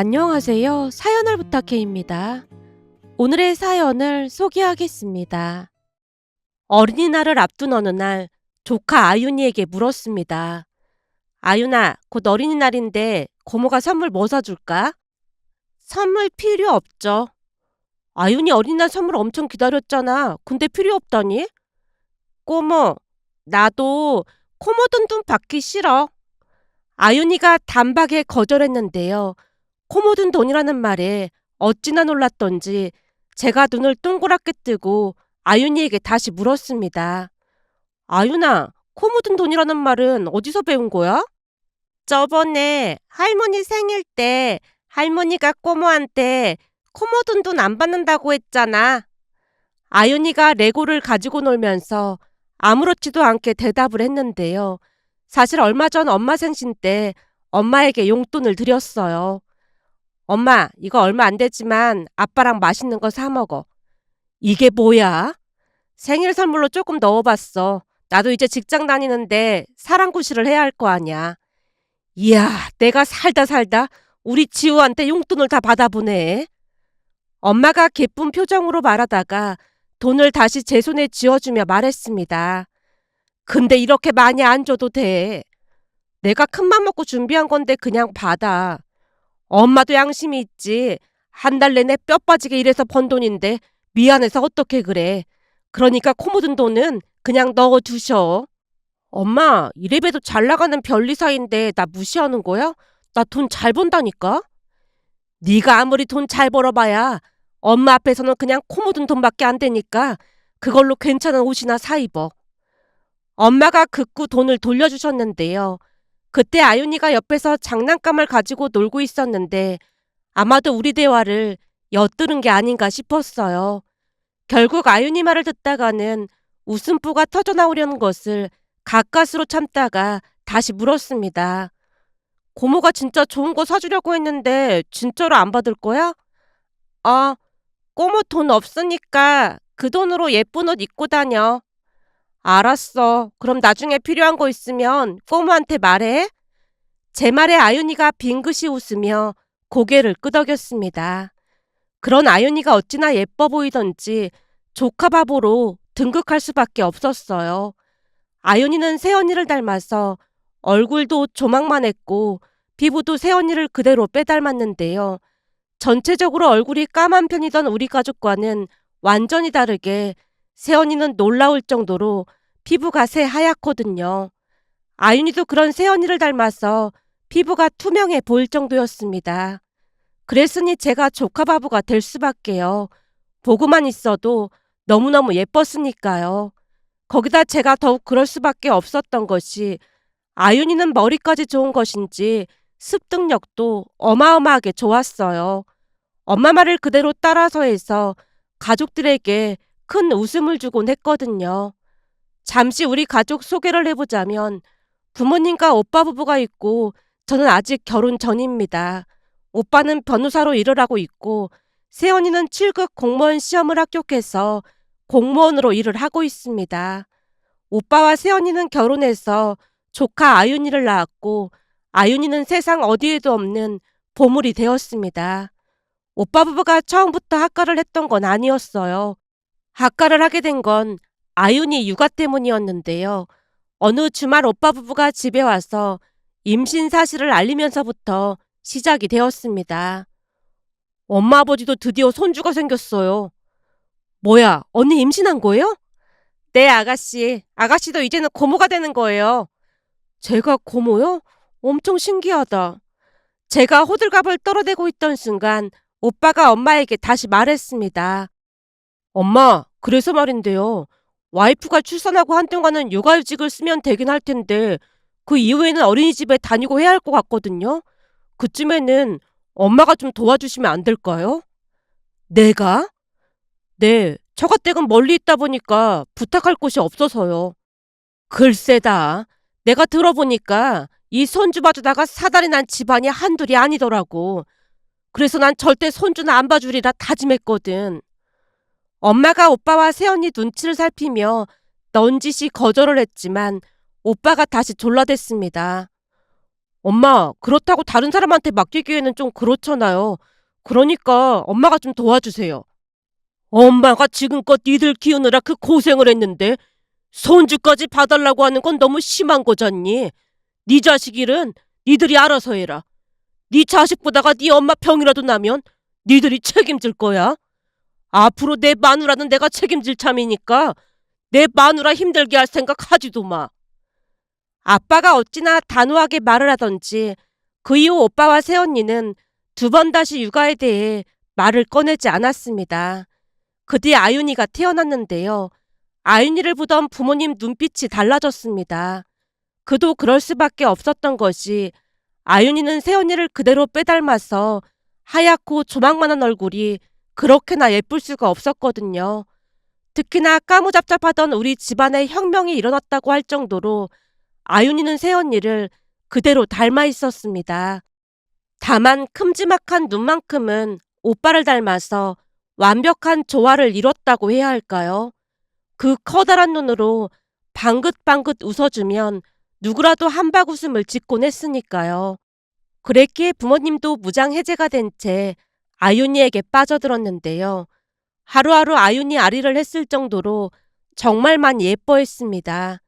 안녕하세요. 사연을 부탁해입니다. 오늘의 사연을 소개하겠습니다. 어린이날을 앞둔 어느 날 조카 아윤이에게 물었습니다. 아윤아, 곧 어린이날인데 고모가 선물 뭐 사줄까? 선물 필요 없죠. 아윤이 어린이날 선물 엄청 기다렸잖아. 근데 필요 없다니? 꼬모, 나도 코모돈돈 받기 싫어. 아윤이가 단박에 거절했는데요. 코모든 돈이라는 말에 어찌나 놀랐던지 제가 눈을 동그랗게 뜨고 아윤이에게 다시 물었습니다. 아윤아, 코모든 돈이라는 말은 어디서 배운 거야? 저번에 할머니 생일 때 할머니가 꼬모한테 코모든 돈안 받는다고 했잖아. 아윤이가 레고를 가지고 놀면서 아무렇지도 않게 대답을 했는데요. 사실 얼마 전 엄마 생신 때 엄마에게 용돈을 드렸어요. 엄마, 이거 얼마 안 되지만 아빠랑 맛있는 거 사 먹어. 이게 뭐야? 생일 선물로 조금 넣어봤어. 나도 이제 직장 다니는데 사랑구실을 해야 할 거 아니야. 이야, 내가 살다 살다 우리 지우한테 용돈을 다 받아보네. 엄마가 기쁜 표정으로 말하다가 돈을 다시 제 손에 쥐어주며 말했습니다. 근데 이렇게 많이 안 줘도 돼. 내가 큰 맘 먹고 준비한 건데 그냥 받아. 엄마도 양심이 있지. 한 달 내내 뼈 빠지게 일해서 번 돈인데 미안해서 어떻게 그래. 그러니까 코 묻은 돈은 그냥 넣어 두셔. 엄마, 이래봬도 잘 나가는 변리사인데 나 무시하는 거야? 나 돈 잘 번다니까? 네가 아무리 돈 잘 벌어봐야 엄마 앞에서는 그냥 코 묻은 돈밖에 안 되니까 그걸로 괜찮은 옷이나 사 입어. 엄마가 극구 돈을 돌려주셨는데요. 그때 아윤이가 옆에서 장난감을 가지고 놀고 있었는데 아마도 우리 대화를 엿들은 게 아닌가 싶었어요. 결국 아윤이 말을 듣다가는 웃음보가 터져나오려는 것을 가까스로 참다가 다시 물었습니다. 고모가 진짜 좋은 거 사주려고 했는데 진짜로 안 받을 거야? 아, 꼬모 돈 없으니까 그 돈으로 예쁜 옷 입고 다녀. 알았어. 그럼 나중에 필요한 거 있으면 꼬모한테 말해. 제 말에 아윤이가 빙긋이 웃으며 고개를 끄덕였습니다. 그런 아윤이가 어찌나 예뻐 보이던지 조카 바보로 등극할 수밖에 없었어요. 아윤이는 새언니를 닮아서 얼굴도 조망만 했고 피부도 새언니를 그대로 빼닮았는데요. 전체적으로 얼굴이 까만 편이던 우리 가족과는 완전히 다르게 새언니는 놀라울 정도로 피부가 새 하얗거든요. 아윤이도 그런 새언니를 닮아서 피부가 투명해 보일 정도였습니다. 그랬으니 제가 조카 바보가 될 수밖에요. 보고만 있어도 너무너무 예뻤으니까요. 거기다 제가 더욱 그럴 수밖에 없었던 것이 아윤이는 머리까지 좋은 것인지 습득력도 어마어마하게 좋았어요. 엄마 말을 그대로 따라서 해서 가족들에게 큰 웃음을 주곤 했거든요. 잠시 우리 가족 소개를 해보자면 부모님과 오빠 부부가 있고 저는 아직 결혼 전입니다. 오빠는 변호사로 일을 하고 있고 새언니는 7급 공무원 시험을 합격해서 공무원으로 일을 하고 있습니다. 오빠와 새언니는 결혼해서 조카 아윤이를 낳았고 아윤이는 세상 어디에도 없는 보물이 되었습니다. 오빠 부부가 처음부터 학가를 했던 건 아니었어요. 학가를 하게 된 건 아윤이 육아 때문이었는데요. 어느 주말 오빠 부부가 집에 와서 임신 사실을 알리면서부터 시작이 되었습니다. 엄마 아버지도 드디어 손주가 생겼어요. 뭐야, 언니 임신한 거예요? 네, 아가씨. 아가씨도 이제는 고모가 되는 거예요. 제가 고모요? 엄청 신기하다. 제가 호들갑을 떨어대고 있던 순간 오빠가 엄마에게 다시 말했습니다. 엄마, 그래서 말인데요. 와이프가 출산하고 한동안은 육아휴직을 쓰면 되긴 할 텐데 그 이후에는 어린이집에 다니고 해야 할 것 같거든요. 그쯤에는 엄마가 좀 도와주시면 안 될까요? 내가? 네, 처가댁은 멀리 있다 보니까 부탁할 곳이 없어서요. 글쎄다. 내가 들어보니까 이 손주 봐주다가 사달이 난 집안이 한둘이 아니더라고. 그래서 난 절대 손주는 안 봐주리라 다짐했거든. 엄마가 오빠와 새언니 눈치를 살피며 넌지시 거절을 했지만 오빠가 다시 졸라댔습니다. 엄마, 그렇다고 다른 사람한테 맡기기에는 좀 그렇잖아요. 그러니까 엄마가 좀 도와주세요. 엄마가 지금껏 니들 키우느라 그 고생을 했는데 손주까지 봐달라고 하는 건 너무 심한 거잖니. 네 자식 일은 니들이 알아서 해라. 네 자식보다가 네 엄마 병이라도 나면 니들이 책임질 거야. 앞으로 내 마누라는 내가 책임질 참이니까 내 마누라 힘들게 할 생각 하지도 마. 아빠가 어찌나 단호하게 말을 하던지 그 이후 오빠와 새언니는 두 번 다시 육아에 대해 말을 꺼내지 않았습니다. 그 뒤 아윤이가 태어났는데요. 아윤이를 보던 부모님 눈빛이 달라졌습니다. 그도 그럴 수밖에 없었던 것이 아윤이는 새언니를 그대로 빼닮아서 하얗고 조망만한 얼굴이 그렇게나 예쁠 수가 없었거든요. 특히나 까무잡잡하던 우리 집안에 혁명이 일어났다고 할 정도로 아윤이는 새언니를 그대로 닮아 있었습니다. 다만 큼지막한 눈만큼은 오빠를 닮아서 완벽한 조화를 이뤘다고 해야 할까요? 그 커다란 눈으로 방긋방긋 웃어주면 누구라도 한바구음을 짓곤 했으니까요. 그랬기에 부모님도 무장 해제가 된 채 아윤이에게 빠져들었는데요. 하루하루 아윤이 아리를 했을 정도로 정말만 예뻐했습니다.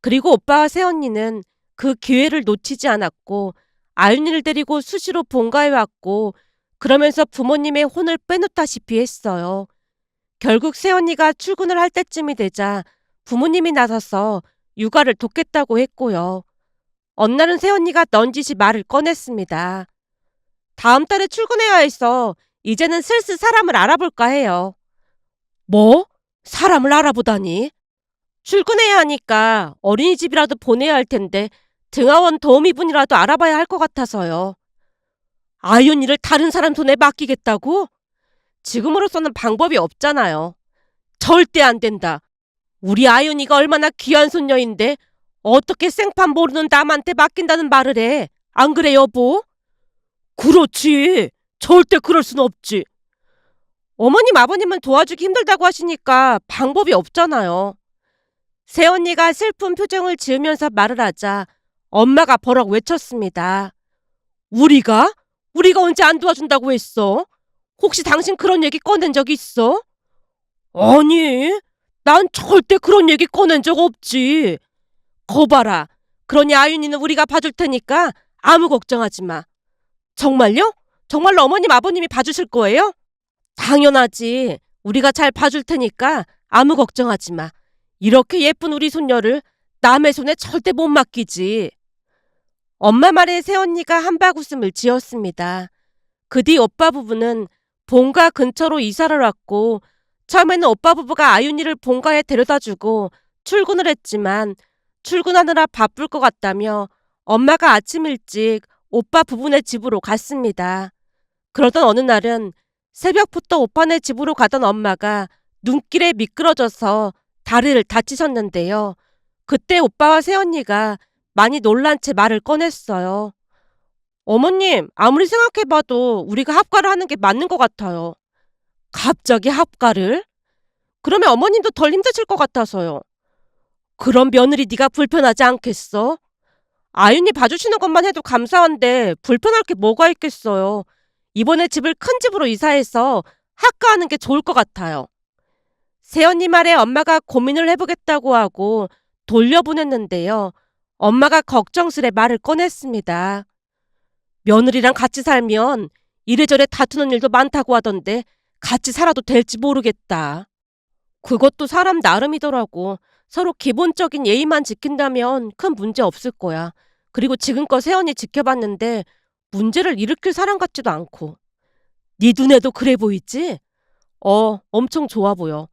그리고 오빠와 새언니는 그 기회를 놓치지 않았고 아윤이를 데리고 수시로 본가에 왔고 그러면서 부모님의 혼을 빼놓다시피 했어요. 결국 새언니가 출근을 할 때쯤이 되자 부모님이 나서서 육아를 돕겠다고 했고요. 날은 새언니가 넌지시 말을 꺼냈습니다. 다음 달에 출근해야 해서 이제는 슬슬 사람을 알아볼까 해요. 뭐? 사람을 알아보다니? 출근해야 하니까 어린이집이라도 보내야 할 텐데 등하원 도우미분이라도 알아봐야 할 것 같아서요. 아윤이를 다른 사람 손에 맡기겠다고? 지금으로서는 방법이 없잖아요. 절대 안 된다. 우리 아윤이가 얼마나 귀한 손녀인데 어떻게 생판 모르는 남한테 맡긴다는 말을 해. 안 그래 여보? 그렇지. 절대 그럴 순 없지. 어머님 아버님은 도와주기 힘들다고 하시니까 방법이 없잖아요. 새언니가 슬픈 표정을 지으면서 말을 하자 엄마가 버럭 외쳤습니다. 우리가? 우리가 언제 안 도와준다고 했어? 혹시 당신 그런 얘기 꺼낸 적 있어? 아니, 난 절대 그런 얘기 꺼낸 적 없지. 거봐라. 그러니 아윤이는 우리가 봐줄 테니까 아무 걱정하지 마. 정말요? 정말로 어머님 아버님이 봐주실 거예요? 당연하지. 우리가 잘 봐줄 테니까 아무 걱정하지 마. 이렇게 예쁜 우리 손녀를 남의 손에 절대 못 맡기지. 엄마 말에 새언니가 한바구음을 지었습니다. 그 뒤 오빠 부부는 본가 근처로 이사를 왔고 처음에는 오빠 부부가 아윤이를 본가에 데려다 주고 출근을 했지만 출근하느라 바쁠 것 같다며 엄마가 아침 일찍 오빠 부부네 집으로 갔습니다. 그러던 어느 날은 새벽부터 오빠네 집으로 가던 엄마가 눈길에 미끄러져서 다리를 다치셨는데요. 그때 오빠와 새언니가 많이 놀란 채 말을 꺼냈어요. 어머님, 아무리 생각해봐도 우리가 합가를 하는 게 맞는 것 같아요. 갑자기 합가를? 그러면 어머님도 덜 힘드실 것 같아서요. 그럼 며느리 네가 불편하지 않겠어? 아윤이 봐주시는 것만 해도 감사한데 불편할 게 뭐가 있겠어요. 이번에 집을 큰 집으로 이사해서 합가하는 게 좋을 것 같아요. 세연이 말에 엄마가 고민을 해보겠다고 하고 돌려보냈는데요. 엄마가 걱정스레 말을 꺼냈습니다. 며느리랑 같이 살면 이래저래 다투는 일도 많다고 하던데 같이 살아도 될지 모르겠다. 그것도 사람 나름이더라고. 서로 기본적인 예의만 지킨다면 큰 문제 없을 거야. 그리고 지금껏 세연이 지켜봤는데 문제를 일으킬 사람 같지도 않고. 네 눈에도 그래 보이지? 어, 엄청 좋아 보여.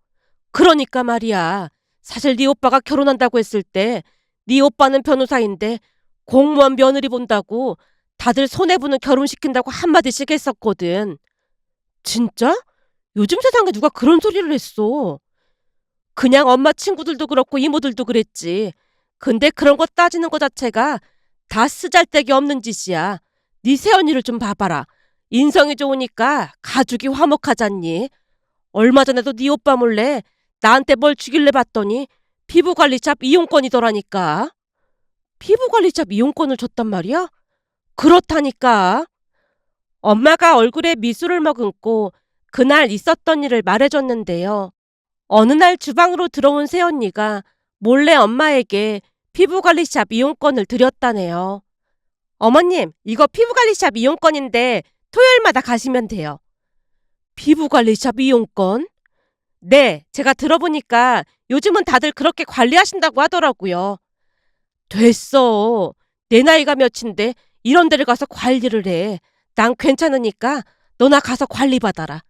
그러니까 말이야. 사실 네 오빠가 결혼한다고 했을 때 네 오빠는 변호사인데 공무원 며느리 본다고 다들 손해보는 결혼시킨다고 한마디씩 했었거든. 진짜? 요즘 세상에 누가 그런 소리를 했어. 그냥 엄마 친구들도 그렇고 이모들도 그랬지. 근데 그런 거 따지는 거 자체가 다 쓰잘데기 없는 짓이야. 네 새언니를 좀 봐봐라. 인성이 좋으니까 가족이 화목하잖니. 얼마 전에도 네 오빠 몰래 나한테 뭘 주길래 봤더니 피부관리샵 이용권이더라니까. 피부관리샵 이용권을 줬단 말이야? 그렇다니까. 엄마가 얼굴에 미술을 머금고 그날 있었던 일을 말해줬는데요. 어느 날 주방으로 들어온 새언니가 몰래 엄마에게 피부관리샵 이용권을 드렸다네요. 어머님, 이거 피부관리샵 이용권인데 토요일마다 가시면 돼요. 피부관리샵 이용권? 네, 제가 들어보니까 요즘은 다들 그렇게 관리하신다고 하더라고요. 됐어. 내 나이가 몇인데 이런 데를 가서 관리를 해. 난 괜찮으니까 너나 가서 관리받아라.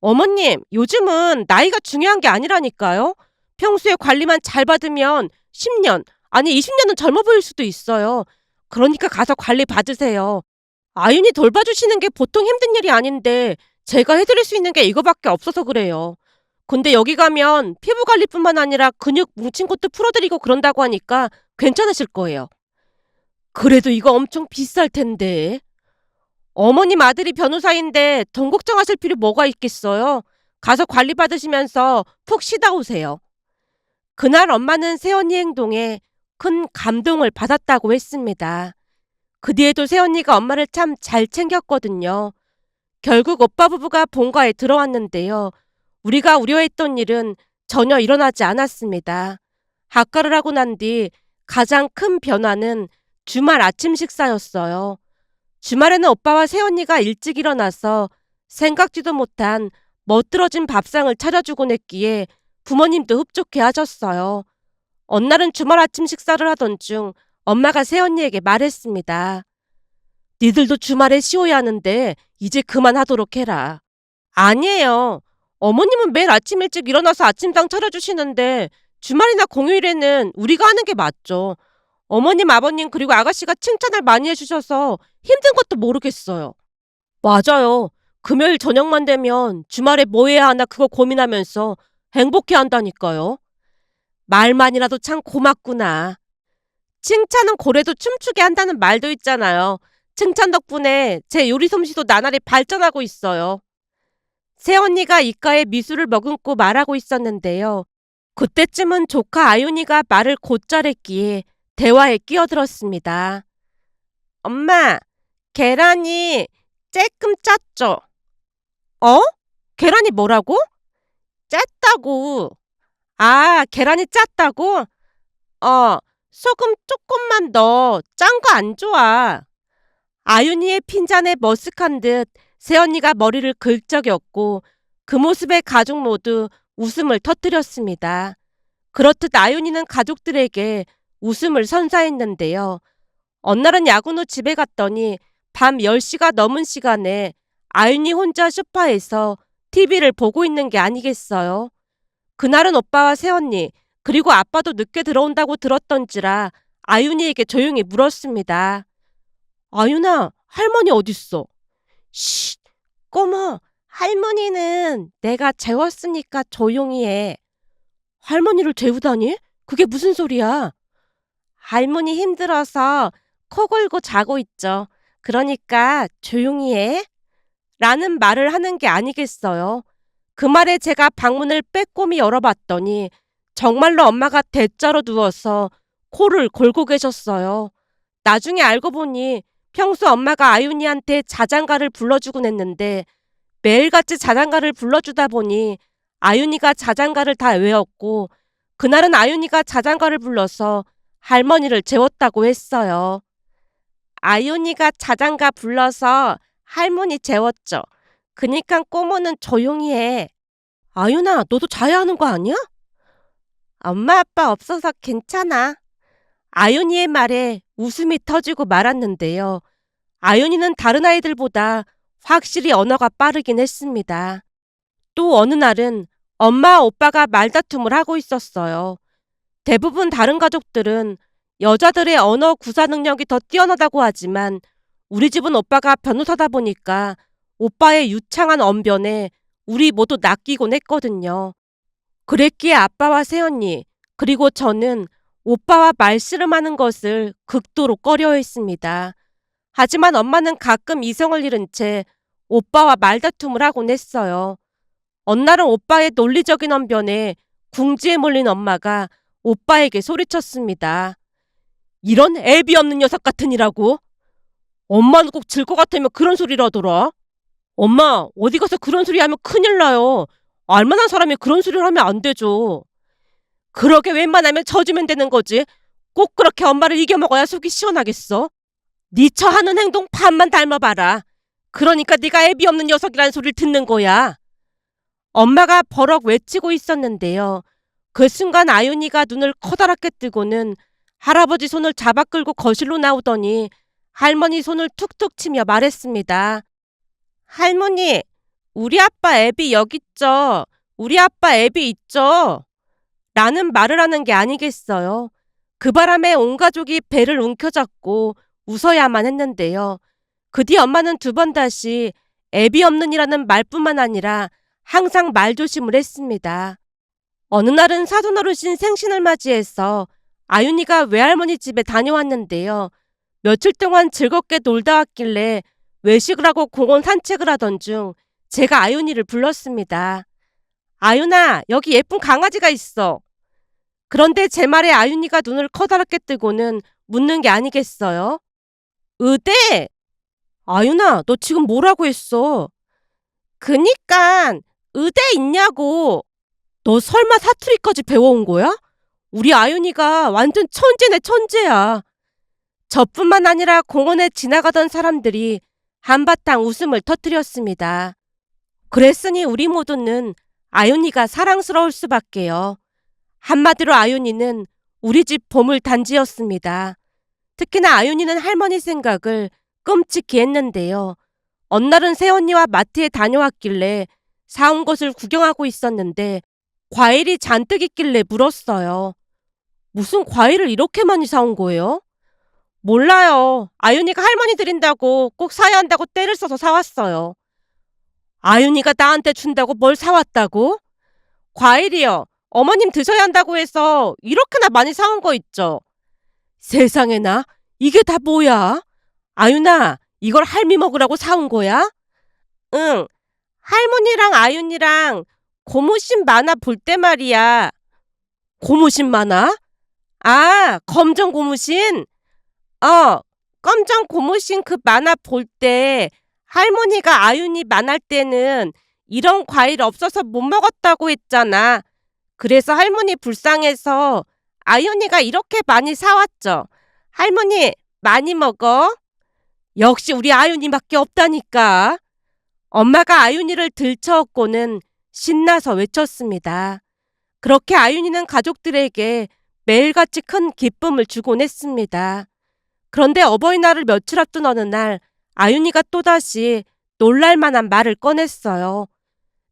어머님, 요즘은 나이가 중요한 게 아니라니까요. 평소에 관리만 잘 받으면 10년, 아니 20년은 젊어 보일 수도 있어요. 그러니까 가서 관리 받으세요. 아윤이 돌봐주시는 게 보통 힘든 일이 아닌데 제가 해드릴 수 있는 게 이거밖에 없어서 그래요. 근데 여기 가면 피부 관리뿐만 아니라 근육 뭉친 것도 풀어드리고 그런다고 하니까 괜찮으실 거예요. 그래도 이거 엄청 비쌀 텐데. 어머님 아들이 변호사인데 돈 걱정하실 필요 뭐가 있겠어요? 가서 관리 받으시면서 푹 쉬다 오세요. 그날 엄마는 새언니 행동에 큰 감동을 받았다고 했습니다. 그 뒤에도 새언니가 엄마를 참 잘 챙겼거든요. 결국 오빠 부부가 본가에 들어왔는데요. 우리가 우려했던 일은 전혀 일어나지 않았습니다. 학가를 하고 난 뒤 가장 큰 변화는 주말 아침 식사였어요. 주말에는 오빠와 새언니가 일찍 일어나서 생각지도 못한 멋들어진 밥상을 차려주곤 했기에 부모님도 흡족해 하셨어요. 어느 날은 주말 아침 식사를 하던 중 엄마가 새언니에게 말했습니다. 니들도 주말에 쉬어야 하는데 이제 그만하도록 해라. 아니에요. 어머님은 매일 아침 일찍 일어나서 아침상 차려주시는데 주말이나 공휴일에는 우리가 하는 게 맞죠. 어머님, 아버님, 그리고 아가씨가 칭찬을 많이 해주셔서 힘든 것도 모르겠어요. 맞아요. 금요일 저녁만 되면 주말에 뭐 해야 하나 그거 고민하면서 행복해 한다니까요. 말만이라도 참 고맙구나. 칭찬은 고래도 춤추게 한다는 말도 있잖아요. 칭찬 덕분에 제 요리 솜씨도 나날이 발전하고 있어요. 새언니가 이가에 미술을 머금고 말하고 있었는데요. 그때쯤은 조카 아윤이가 말을 곧잘 했기에 대화에 끼어들었습니다. 엄마, 계란이 쬐끔 짰죠? 어? 계란이 뭐라고? 짰다고. 아, 계란이 짰다고? 어, 소금 조금만 넣어. 짠 거 안 좋아. 아윤이의 핀잔에 머쓱한 듯 새언니가 머리를 긁적였고 그 모습에 가족 모두 웃음을 터뜨렸습니다. 그렇듯 아윤이는 가족들에게 웃음을 선사했는데요. 어느 날은 야근 후 집에 갔더니 밤 10시가 넘은 시간에 아윤이 혼자 소파에서 TV를 보고 있는 게 아니겠어요. 그날은 오빠와 새언니 그리고 아빠도 늦게 들어온다고 들었던지라 아윤이에게 조용히 물었습니다. 아윤아, 할머니 어딨어? 쉿, 꼬마, 할머니는 내가 재웠으니까 조용히 해. 할머니를 재우다니? 그게 무슨 소리야? 할머니 힘들어서 코 골고 자고 있죠. 그러니까 조용히 해. 라는 말을 하는 게 아니겠어요. 그 말에 제가 방문을 빼꼼히 열어봤더니 정말로 엄마가 대자로 누워서 코를 골고 계셨어요. 나중에 알고 보니 평소 엄마가 아윤이한테 자장가를 불러주곤 했는데 매일같이 자장가를 불러주다 보니 아윤이가 자장가를 다 외웠고 그날은 아윤이가 자장가를 불러서 할머니를 재웠다고 했어요. 아윤이가 자장가 불러서 할머니 재웠죠. 그니까 꼬모는 조용히 해. 아윤아, 너도 자야 하는 거 아니야? 엄마 아빠 없어서 괜찮아. 아윤이의 말에 웃음이 터지고 말았는데요. 아윤이는 다른 아이들보다 확실히 언어가 빠르긴 했습니다. 또 어느 날은 엄마 오빠가 말다툼을 하고 있었어요. 대부분 다른 가족들은 여자들의 언어 구사 능력이 더 뛰어나다고 하지만 우리 집은 오빠가 변호사다 보니까 오빠의 유창한 언변에 우리 모두 낚이곤 했거든요. 그랬기에 아빠와 새언니 그리고 저는 오빠와 말씨름하는 것을 극도로 꺼려했습니다. 하지만 엄마는 가끔 이성을 잃은 채 오빠와 말다툼을 하곤 했어요. 어느 날은 오빠의 논리적인 언변에 궁지에 몰린 엄마가 오빠에게 소리쳤습니다. 이런 애비 없는 녀석 같으니라고? 엄마는 꼭 질 것 같으면 그런 소리를 하더라. 엄마, 어디 가서 그런 소리 하면 큰일 나요. 알만한 사람이 그런 소리를 하면 안 되죠. 그러게 웬만하면 져주면 되는 거지. 꼭 그렇게 엄마를 이겨먹어야 속이 시원하겠어. 네 처 하는 행동 반만 닮아봐라. 그러니까 네가 애비 없는 녀석이라는 소리를 듣는 거야. 엄마가 버럭 외치고 있었는데요. 그 순간 아윤이가 눈을 커다랗게 뜨고는 할아버지 손을 잡아 끌고 거실로 나오더니 할머니 손을 툭툭 치며 말했습니다. 할머니, 우리 아빠 애비 여기 있죠. 우리 아빠 애비 있죠. 라는 말을 하는 게 아니겠어요. 그 바람에 온 가족이 배를 움켜잡고 웃어야만 했는데요. 그 뒤 엄마는 두 번 다시 애비 없는이라는 말뿐만 아니라 항상 말조심을 했습니다. 어느 날은 사돈 어르신 생신을 맞이해서 아윤이가 외할머니 집에 다녀왔는데요. 며칠 동안 즐겁게 놀다 왔길래 외식을 하고 공원 산책을 하던 중 제가 아윤이를 불렀습니다. 아윤아, 여기 예쁜 강아지가 있어. 그런데 제 말에 아윤이가 눈을 커다랗게 뜨고는 묻는 게 아니겠어요? 의대? 아윤아, 너 지금 뭐라고 했어? 그니깐 의대 있냐고. 너 설마 사투리까지 배워온 거야? 우리 아윤이가 완전 천재네 천재야. 저뿐만 아니라 공원에 지나가던 사람들이 한바탕 웃음을 터뜨렸습니다. 그랬으니 우리 모두는 아윤이가 사랑스러울 수밖에요. 한마디로 아윤이는 우리 집 보물 단지였습니다. 특히나 아윤이는 할머니 생각을 끔찍히 했는데요. 어느 날은 새언니와 마트에 다녀왔길래 사온 것을 구경하고 있었는데 과일이 잔뜩 있길래 물었어요. 무슨 과일을 이렇게 많이 사온 거예요? 몰라요. 아윤이가 할머니 드린다고 꼭 사야 한다고 때를 써서 사왔어요. 아윤이가 나한테 준다고 뭘 사왔다고? 과일이요. 어머님 드셔야 한다고 해서 이렇게나 많이 사온 거 있죠. 세상에나 이게 다 뭐야? 아윤아, 이걸 할미 먹으라고 사온 거야? 응. 할머니랑 아윤이랑 고무신 만화 볼 때 말이야. 고무신 만화? 아, 검정 고무신? 어, 검정 고무신 그 만화 볼 때 할머니가 아윤이 만날 때는 이런 과일 없어서 못 먹었다고 했잖아. 그래서 할머니 불쌍해서 아윤이가 이렇게 많이 사왔죠. 할머니, 많이 먹어. 역시 우리 아윤이밖에 없다니까. 엄마가 아윤이를 들쳐업고는 신나서 외쳤습니다. 그렇게 아윤이는 가족들에게 매일같이 큰 기쁨을 주곤 했습니다. 그런데 어버이날을 며칠 앞둔 어느 날 아윤이가 또다시 놀랄만한 말을 꺼냈어요.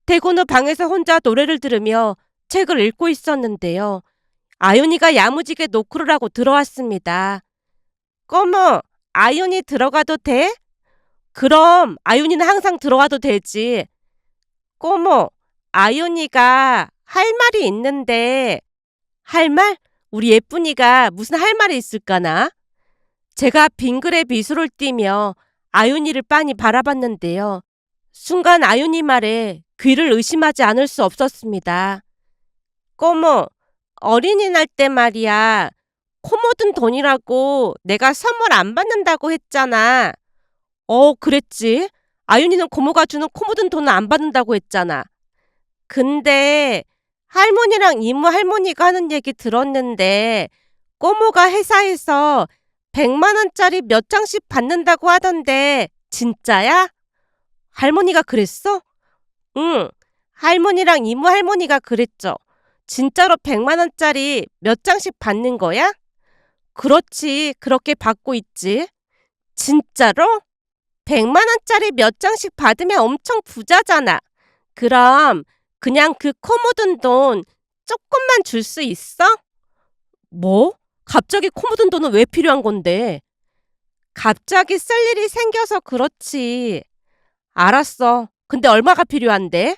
후 방에서 혼자 노래를 들으며 책을 읽고 있었는데요. 아윤이가 야무지게 노크를 하고 들어왔습니다. 꼬모, 아윤이 들어가도 돼? 그럼 아윤이는 항상 들어와도 되지. 꼬모, 아윤이가 할 말이 있는데 할 말? 우리 예쁜이가 무슨 할 말이 있을까나? 제가 빙글에 미소를 띠며 아윤이를 빤히 바라봤는데요. 순간 아윤이 말에 귀를 의심하지 않을 수 없었습니다. 꼬모, 어린이날 때 말이야. 코 묻은 돈이라고 내가 선물 안 받는다고 했잖아. 어, 그랬지. 아윤이는 고모가 주는 코 묻은 돈을 안 받는다고 했잖아. 근데 할머니랑 이모 할머니가 하는 얘기 들었는데 꼬모가 회사에서 100만 원짜리 몇 장씩 받는다고 하던데 진짜야? 할머니가 그랬어? 응. 할머니랑 이모 할머니가 그랬죠. 진짜로 100만 원짜리 몇 장씩 받는 거야? 그렇지. 그렇게 받고 있지. 진짜로? 100만 원짜리 몇 장씩 받으면 엄청 부자잖아. 그럼 그냥 그코 묻은 돈 조금만 줄 수 있어? 뭐? 갑자기 코 묻은 돈은 왜 필요한 건데? 갑자기 쓸 일이 생겨서 그렇지. 알았어. 근데 얼마가 필요한데?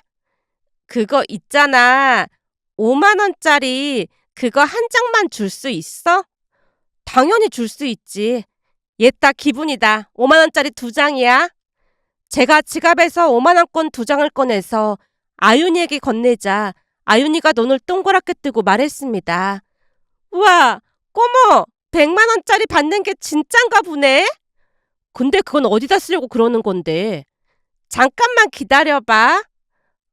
그거 있잖아. 5만 원짜리 그거 한 장만 줄 수 있어? 당연히 줄 수 있지. 얘따 기분이다. 5만 원짜리 두 장이야. 제가 지갑에서 5만 원권 두 장을 꺼내서 아윤이에게 건네자 아윤이가 눈을 동그랗게 뜨고 말했습니다. 우와, 꼬모, 100만 원짜리 받는 게 진짠가 보네? 근데 그건 어디다 쓰려고 그러는 건데? 잠깐만 기다려봐.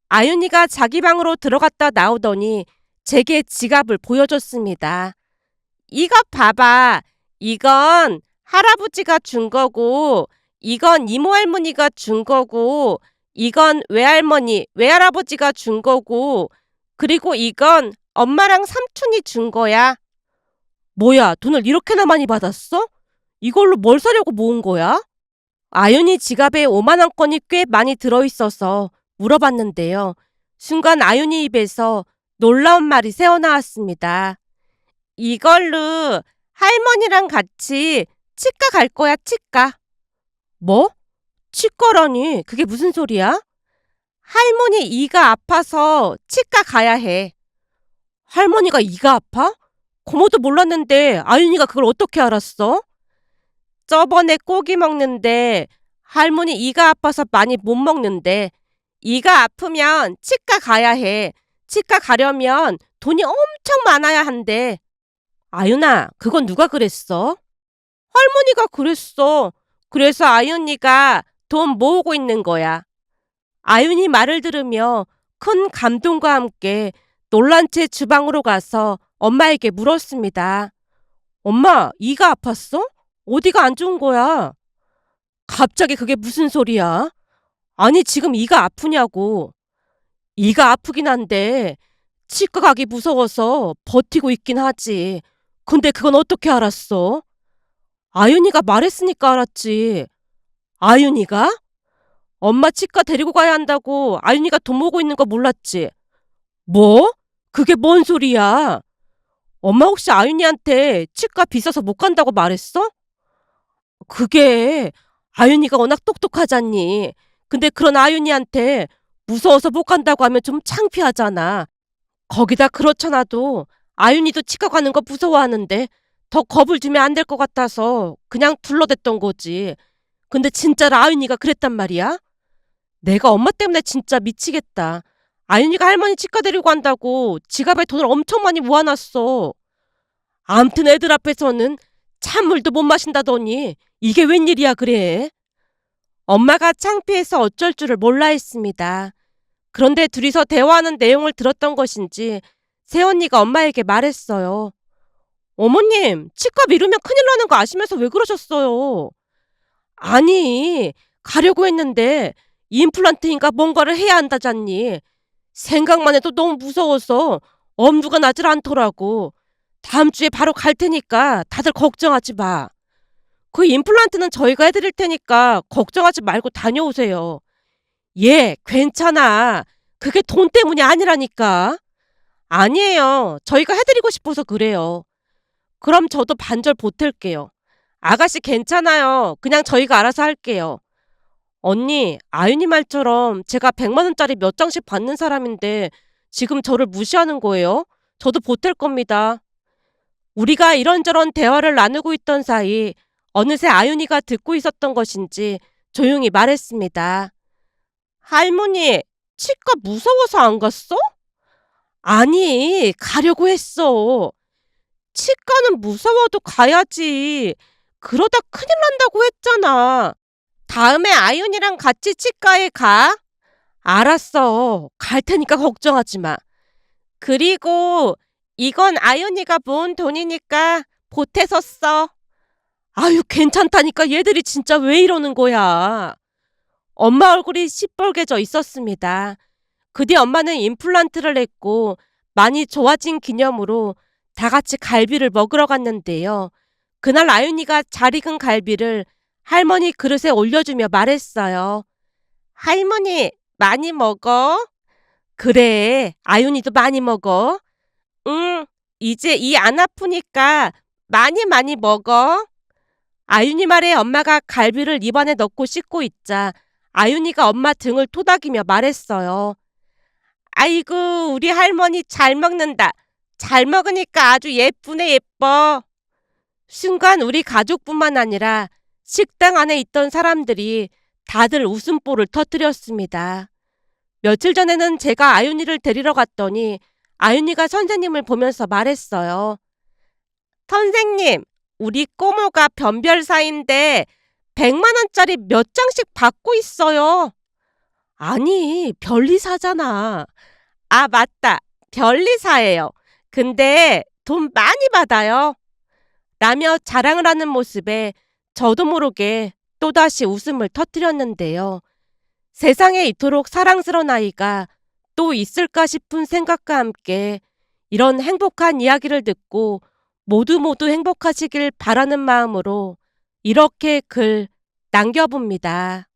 아윤이가 자기 방으로 들어갔다 나오더니 제게 지갑을 보여줬습니다. 이거 봐봐. 이건 할아버지가 준 거고, 이건 이모 할머니가 준 거고, 이건 외할머니, 외할아버지가 준 거고, 그리고 이건 엄마랑 삼촌이 준 거야. 뭐야, 돈을 이렇게나 많이 받았어? 이걸로 뭘 사려고 모은 거야? 아윤이 지갑에 5만원권이 꽤 많이 들어있어서 물어봤는데요. 순간 아윤이 입에서 놀라운 말이 새어나왔습니다. 이걸로 할머니랑 같이 치과 갈 거야, 치과. 뭐? 치과라니, 그게 무슨 소리야? 할머니 이가 아파서 치과 가야 해. 할머니가 이가 아파? 고모도 몰랐는데 아윤이가 그걸 어떻게 알았어? 저번에 고기 먹는데 할머니 이가 아파서 많이 못 먹는데 이가 아프면 치과 가야 해. 치과 가려면 돈이 엄청 많아야 한대. 아윤아, 그건 누가 그랬어? 할머니가 그랬어. 그래서 아윤이가 돈 모으고 있는 거야. 아윤이 말을 들으며 큰 감동과 함께 놀란 채 주방으로 가서 엄마에게 물었습니다. 엄마, 이가 아팠어? 어디가 안 좋은 거야? 갑자기 그게 무슨 소리야? 아니, 지금 이가 아프냐고. 이가 아프긴 한데, 치과 가기 무서워서 버티고 있긴 하지. 근데 그건 어떻게 알았어? 아윤이가 말했으니까 알았지. 아윤이가? 엄마 치과 데리고 가야 한다고 아윤이가 돈 모으고 있는 거 몰랐지? 뭐? 그게 뭔 소리야? 엄마 혹시 아윤이한테 치과 비싸서 못 간다고 말했어? 그게 아윤이가 워낙 똑똑하잖니. 근데 그런 아윤이한테 무서워서 못 간다고 하면 좀 창피하잖아. 거기다 그렇잖아도 아윤이도 치과 가는 거 무서워하는데 더 겁을 주면 안 될 것 같아서 그냥 둘러댔던 거지. 근데 진짜로 아윤이가 그랬단 말이야? 내가 엄마 때문에 진짜 미치겠다. 아윤이가 할머니 치과 데리고 간다고 지갑에 돈을 엄청 많이 모아놨어. 암튼 애들 앞에서는 찬물도 못 마신다더니 이게 웬일이야 그래? 엄마가 창피해서 어쩔 줄을 몰라 했습니다. 그런데 둘이서 대화하는 내용을 들었던 것인지 새언니가 엄마에게 말했어요. 어머님, 치과 미루면 큰일 나는 거 아시면서 왜 그러셨어요? 아니, 가려고 했는데 임플란트인가 뭔가를 해야 한다잖니. 생각만 해도 너무 무서워서 엄두가 나질 않더라고. 다음 주에 바로 갈 테니까 다들 걱정하지 마. 그 임플란트는 저희가 해드릴 테니까 걱정하지 말고 다녀오세요. 예, 괜찮아. 그게 돈 때문이 아니라니까. 아니에요. 저희가 해드리고 싶어서 그래요. 그럼 저도 반절 보탤게요. 아가씨 괜찮아요. 그냥 저희가 알아서 할게요. 언니, 아윤이 말처럼 제가 100만 원짜리 몇 장씩 받는 사람인데 지금 저를 무시하는 거예요? 저도 보탤 겁니다. 우리가 이런저런 대화를 나누고 있던 사이 어느새 아윤이가 듣고 있었던 것인지 조용히 말했습니다. 할머니, 치과 무서워서 안 갔어? 아니, 가려고 했어. 치과는 무서워도 가야지. 그러다 큰일 난다고 했잖아. 다음에 아윤이랑 같이 치과에 가. 알았어. 갈 테니까 걱정하지 마. 그리고 이건 아윤이가 모은 돈이니까 보태서 써. 아유, 괜찮다니까 얘들이 진짜 왜 이러는 거야. 엄마 얼굴이 시뻘개져 있었습니다. 그 뒤 엄마는 임플란트를 했고 많이 좋아진 기념으로 다 같이 갈비를 먹으러 갔는데요. 그날 아윤이가 잘 익은 갈비를 할머니 그릇에 올려주며 말했어요. 할머니, 많이 먹어? 그래, 아윤이도 많이 먹어. 응, 이제 이 안 아프니까 많이 많이 먹어. 아윤이 말에 엄마가 갈비를 입안에 넣고 씻고 있자 아윤이가 엄마 등을 토닥이며 말했어요. 아이고, 우리 할머니 잘 먹는다. 잘 먹으니까 아주 예쁘네, 예뻐. 순간 우리 가족뿐만 아니라 식당 안에 있던 사람들이 다들 웃음보를 터뜨렸습니다. 며칠 전에는 제가 아윤이를 데리러 갔더니 아윤이가 선생님을 보면서 말했어요. 선생님, 우리 꼬모가 변별사인데 100만 원짜리 몇 장씩 받고 있어요. 아니, 변리사잖아. 아, 맞다. 변리사예요. 근데 돈 많이 받아요. 라며 자랑을 하는 모습에 저도 모르게 또다시 웃음을 터뜨렸는데요. 세상에 이토록 사랑스러운 아이가 또 있을까 싶은 생각과 함께 이런 행복한 이야기를 듣고 모두 모두 행복하시길 바라는 마음으로 이렇게 글 남겨봅니다.